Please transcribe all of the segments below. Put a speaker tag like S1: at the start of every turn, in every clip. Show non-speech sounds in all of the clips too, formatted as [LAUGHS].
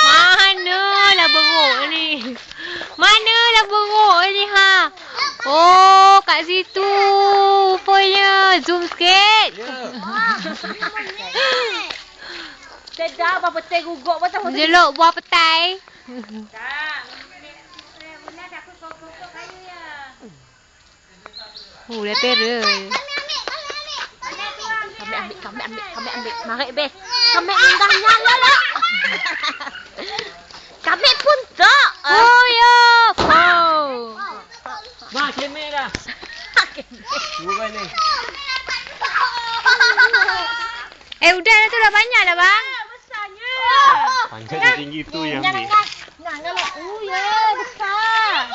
S1: Manalah beruk ni? Manalah beruk ni ha? Oh, kat situ rupanya. Zoom sikit.
S2: Sedap apa petai guguk apa tahu.
S1: Jeluk buah petai. Oh, dah terror.
S2: Kami ambil, kami ambil, kami ambil. Mari bes. Kami indah nyala lah. [LAUGHS] Kami pun tak.
S1: Oh, ya. Oh.
S3: Ma, kemek dah. Dua [LAUGHS] kali.
S1: Eh, udah dah tu dah banyak dah, bang.
S2: Besarnya.
S3: Panjang tinggi tu yang
S2: Jangan
S3: ni.
S2: Jangan lah. Oh ya, besar.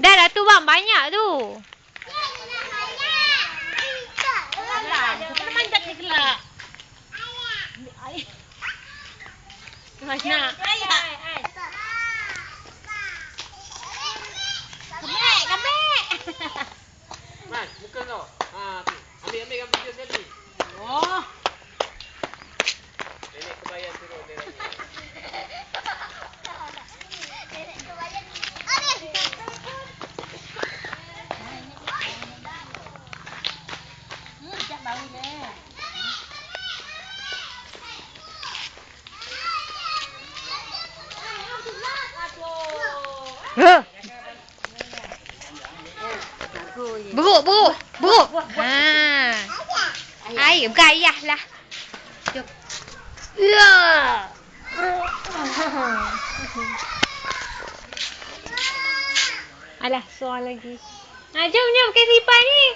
S1: Dah dah tu, bang. Banyak tu.
S2: Air. Mana? Kami, kami.
S3: Mas, muka kau. Ha, tu. Ambil ambil gambar dia sekali.
S2: Oh.
S3: Nenek kebayan turun dia lagi.
S2: Hmm, sekejap baru je.
S1: Beruk, beruk. Beruk. Ha. Air, bukan ayah lah. Jom. Ya. Alah, soal lagi. Ha, jom, jom. Pakai slipan ni.